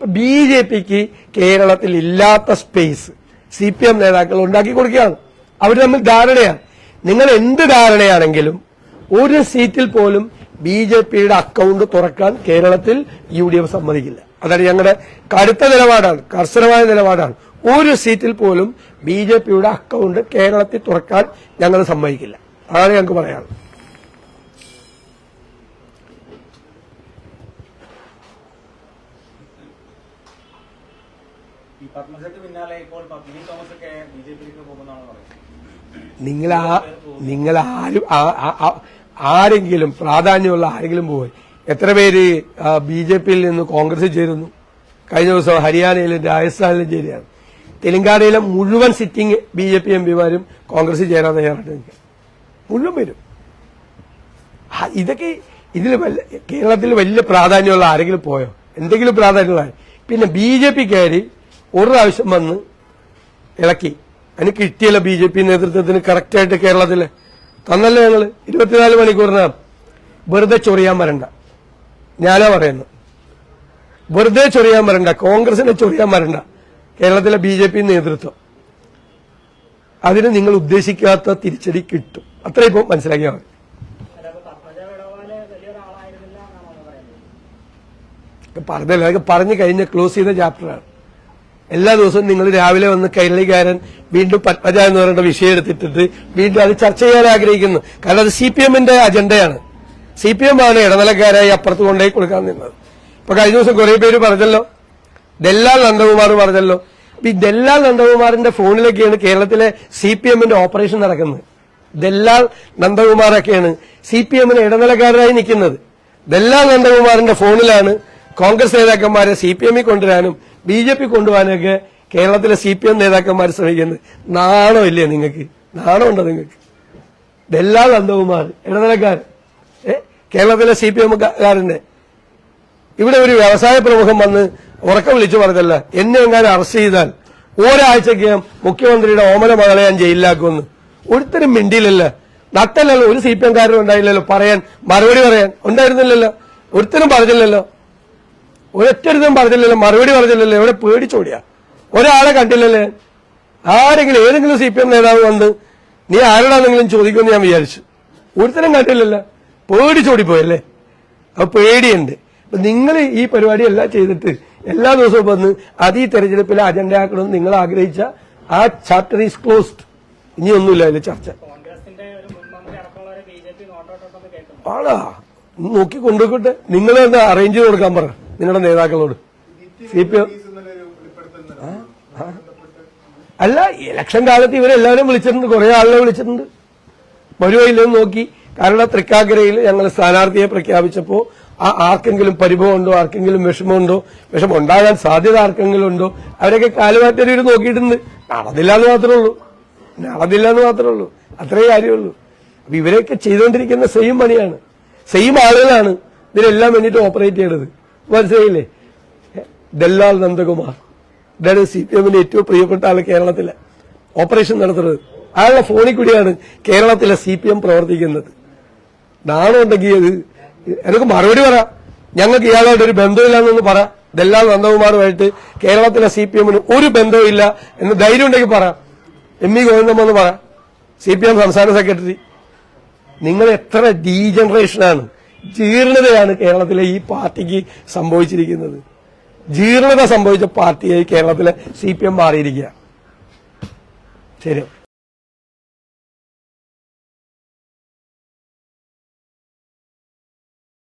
B J പിക്ക് കേരളത്തിൽ ഇല്ലാത്ത space C P M നേതാക്കൾ ഉണ്ടാക്കി കൊടുക്കുകയാണ്. അവർ തമ്മിൽ ധാരണയാണ്. നിങ്ങൾ എന്ത് ധാരണയാണെങ്കിലും ഒരു സീറ്റിൽ പോലും ബി ജെ പിയുടെ അക്കൗണ്ട് തുറക്കാൻ കേരളത്തിൽ യു ഡി എഫ് സമ്മതിക്കില്ല. അതാണ് ഞങ്ങളുടെ കടുത്ത നിലപാടാണ് കർശനമായ നിലപാടാണ്. ഒരു സീറ്റിൽ പോലും ബി ജെ പിയുടെ അക്കൗണ്ട് കേരളത്തിൽ തുറക്കാൻ ഞങ്ങൾ സമ്മതിക്കില്ല. അതാണ് ഞങ്ങൾക്ക് പറയാനുള്ളത്. ഈ പത്മജയ്ക്ക് പിന്നാലെ ഇപ്പോൾ പത്മിനി തോമസ് ഒക്കെ ബി ജെ പിയിലേക്ക് പറയുന്നത്? നിങ്ങൾ ആ നിങ്ങൾ ആരും ആരെങ്കിലും പ്രാധാന്യമുള്ള ആരെങ്കിലും പോയി. എത്ര പേര് ബി ജെ പിയിൽ നിന്ന് കോൺഗ്രസിൽ ചേരുന്നു? കഴിഞ്ഞ ദിവസം ഹരിയാനയിലും രാജസ്ഥാനിലും ചേരുകയാണ്. തെലങ്കാനയിലെ മുഴുവൻ sitting B J P M പിമാരും കോൺഗ്രസിൽ ചേരാൻ തയ്യാറായിട്ട് നിൽക്കുക മുഴുവൻ പേരും. ഇതൊക്കെ ഇതിൽ കേരളത്തിൽ വലിയ പ്രാധാന്യമുള്ള ആരെങ്കിലും പോയോ? എന്തെങ്കിലും പ്രാധാന്യമുള്ള പിന്നെ ബി ജെ പിക്കാര് ഒരു പ്രാവശ്യം വന്ന് ഇളക്കി. അതിന് കിട്ടിയല്ല ബി ജെ പി നേതൃത്വത്തിന് കറക്റ്റായിട്ട് കേരളത്തിൽ? തന്നല്ലോ ഞങ്ങൾ? ഇരുപത്തിനാല് മണിക്കൂറിനകം വെറുതെ ചൊറിയാൻ വരണ്ട. ഞാനാ പറയുന്നു വെറുതെ ചൊറിയാൻ വരണ്ട. കോൺഗ്രസിനെ ചൊറിയാൻ വരണ്ട. കേരളത്തിലെ ബി ജെ പി നേതൃത്വം. അതിന് നിങ്ങൾ ഉദ്ദേശിക്കാത്ത തിരിച്ചടി കിട്ടും. അത്ര ഇപ്പോൾ മനസ്സിലാക്കിയാൽ മതി. പറഞ്ഞല്ലോ അതൊക്കെ പറഞ്ഞു കഴിഞ്ഞ ക്ലോസ് ചെയ്ത ചാപ്റ്ററാണ് എല്ലാ ദിവസവും നിങ്ങൾ രാവിലെ വന്ന് കൈരളിക്കാരൻ വീണ്ടും പത്മജ എന്ന് പറയുന്ന വിഷയം എടുത്തിട്ടിട്ട് വീണ്ടും അത് ചർച്ച ചെയ്യാൻ ആഗ്രഹിക്കുന്നു. കാരണം അത് സി പി എമ്മിന്റെ അജണ്ടയാണ്. സി പി എം ആണ് ഇടനിലക്കാരായി അപ്പുറത്ത് കൊണ്ടുപോയി കൊടുക്കാൻ നിന്നത്. ഇപ്പൊ കഴിഞ്ഞ ദിവസം കുറെ പേര് പറഞ്ഞല്ലോ. ദല്ലാൽ നന്ദകുമാർ പറഞ്ഞല്ലോ. ഈ ദല്ലാൽ നന്ദകുമാറിന്റെ ഫോണിലൊക്കെയാണ് കേരളത്തിലെ സി പി എമ്മിന്റെ ഓപ്പറേഷൻ നടക്കുന്നത്. ദല്ലാൽ നന്ദകുമാറൊക്കെയാണ് സി പി എമ്മിന് ഇടനിലക്കാരായി നിൽക്കുന്നത്. ദല്ലാൽ നന്ദകുമാറിന്റെ ഫോണിലാണ് കോൺഗ്രസ് നേതാക്കന്മാരെ സി പി എമ്മിൽ കൊണ്ടുവരാനും ബി ജെ പി കൊണ്ടുപോകാനൊക്കെ കേരളത്തിലെ സി പി എം നേതാക്കന്മാർ ശ്രമിക്കുന്നത്. നാണോ ഇല്ലേ നിങ്ങൾക്ക്? നാണമുണ്ടോ നിങ്ങൾക്ക്? ഇതെല്ലാ നന്ദകുമാർ ഇടനിലക്കാർ. കേരളത്തിലെ സി പി എംകാരന്റെ ഇവിടെ ഒരു വ്യവസായ പ്രമുഖം വന്ന് ഉറക്കം വിളിച്ചു പറഞ്ഞല്ല എന്നെ എങ്ങാനും അറസ്റ്റ് ചെയ്താൽ ഒരാഴ്ചക്കകം മുഖ്യമന്ത്രിയുടെ ഓമന മകളെ ഞാൻ ജയിലിലാക്കുമെന്ന്. ഒരുത്തരും മിണ്ടിയില്ലല്ല. നട്ടല്ലല്ലോ ഒരു സി പി എംകാരനും ഉണ്ടായില്ലല്ലോ പറയാൻ. മറുപടി പറയാൻ. ഉണ്ടായിരുന്നില്ലല്ലോ. ഒരുത്തരും പറഞ്ഞില്ലല്ലോ. ഒരൊറ്റൊരുത്തും പറഞ്ഞില്ലല്ലോ മറുപടി പറഞ്ഞില്ലല്ലോ ഇവിടെ പേടിച്ചോടിയാ? ഒരാളെ കണ്ടില്ലല്ലേ? ആരെങ്കിലും ഏതെങ്കിലും സി പി എം നേതാവ് വന്ന് നീ ആരോടാണെങ്കിലും ചോദിക്കുമെന്ന് ഞാൻ വിചാരിച്ചു. ഒരുത്തരം കണ്ടില്ലല്ലോ. പേടിച്ചോടിപ്പോയല്ലേ അപ്പൊ പേടിയുണ്ട്. അപ്പൊ നിങ്ങൾ ഈ പരിപാടി എല്ലാം ചെയ്തിട്ട് എല്ലാ ദിവസവും വന്ന് അത് ഈ തെരഞ്ഞെടുപ്പിലെ അജണ്ട ആക്കണമെന്ന് നിങ്ങൾ ആഗ്രഹിച്ച ആ ചാപ്റ്റർ ഈസ് ക്ലോസ്ഡ് ഇനി ഒന്നുമില്ല അതിൽ ചർച്ച. ആളാ നോക്കി കൊണ്ടുപോയിക്കോട്ടെ നിങ്ങൾ എന്താ അറേഞ്ച് ചെയ്ത് കൊടുക്കാൻ പറ. നിങ്ങളുടെ നേതാക്കളോട്? സി പി എം അല്ല ഇലക്ഷൻ കാലത്ത് ഇവരെല്ലാവരും വിളിച്ചിട്ടുണ്ട്. കുറെ ആളുകളെ വിളിച്ചിട്ടുണ്ട്. വരുവയില്ലെന്ന് നോക്കി. കാരണം തൃക്കാക്കരയിൽ ഞങ്ങൾ സ്ഥാനാർത്ഥിയെ പ്രഖ്യാപിച്ചപ്പോ ആ ആർക്കെങ്കിലും പരിഭവമുണ്ടോ? ആർക്കെങ്കിലും വിഷമമുണ്ടോ? വിഷമം ഉണ്ടാകാൻ സാധ്യത ആർക്കെങ്കിലും ഉണ്ടോ അവരൊക്കെ കാലുമാറ്റൊരു നോക്കിയിട്ടുണ്ട്. നടന്നില്ല എന്ന് മാത്രമേ ഉള്ളൂ. നടന്നില്ല എന്ന് മാത്രമേ ഉള്ളൂ. അത്രേ കാര്യമുള്ളൂ. അപ്പൊ ഇവരൊക്കെ ചെയ്തുകൊണ്ടിരിക്കുന്ന സെയിം പണിയാണ്. സെയിം ആളുകളാണ് ഇതിനെല്ലാം വേണ്ടിയിട്ട് ഓപ്പറേറ്റ് ചെയ്യണത്. മനസ്സിലായില്ലേ? ദല്ലാൽ നന്ദകുമാർ. ഇതാണ് സി പി എമ്മിന്റെ ഏറ്റവും പ്രിയപ്പെട്ട ആൾ കേരളത്തിലെ. ഓപ്പറേഷൻ നടത്തുന്നത്. അയാളുടെ ഫോണിൽ കൂടിയാണ് കേരളത്തിലെ സി പി എം പ്രവർത്തിക്കുന്നത്. നാണുണ്ടെങ്കിൽ അത് എനിക്ക് മറുപടി പറ. ഞങ്ങൾക്ക് ഇയാളോട് ഒരു ബന്ധമില്ലെന്നൊന്ന് പറ. ദല്ലാൽ നന്ദകുമാറുമായിട്ട് കേരളത്തിലെ സി പി എമ്മിന് ഒരു ബന്ധവുമില്ല എന്ന് ധൈര്യം ഉണ്ടെങ്കിൽ പറ. എം ഇ ഗോവിന്ദമെന്ന് പറ. സി പി എം സംസ്ഥാന സെക്രട്ടറി നിങ്ങൾ എത്ര ഡീജനറേഷനാണ് ജീർണതയാണ് കേരളത്തിലെ ഈ പാർട്ടിക്ക് സംഭവിച്ചിരിക്കുന്നത്. ജീർണത സംഭവിച്ച പാർട്ടിയായി കേരളത്തിലെ സി പി എം മാറിയിരിക്കുക ശരി.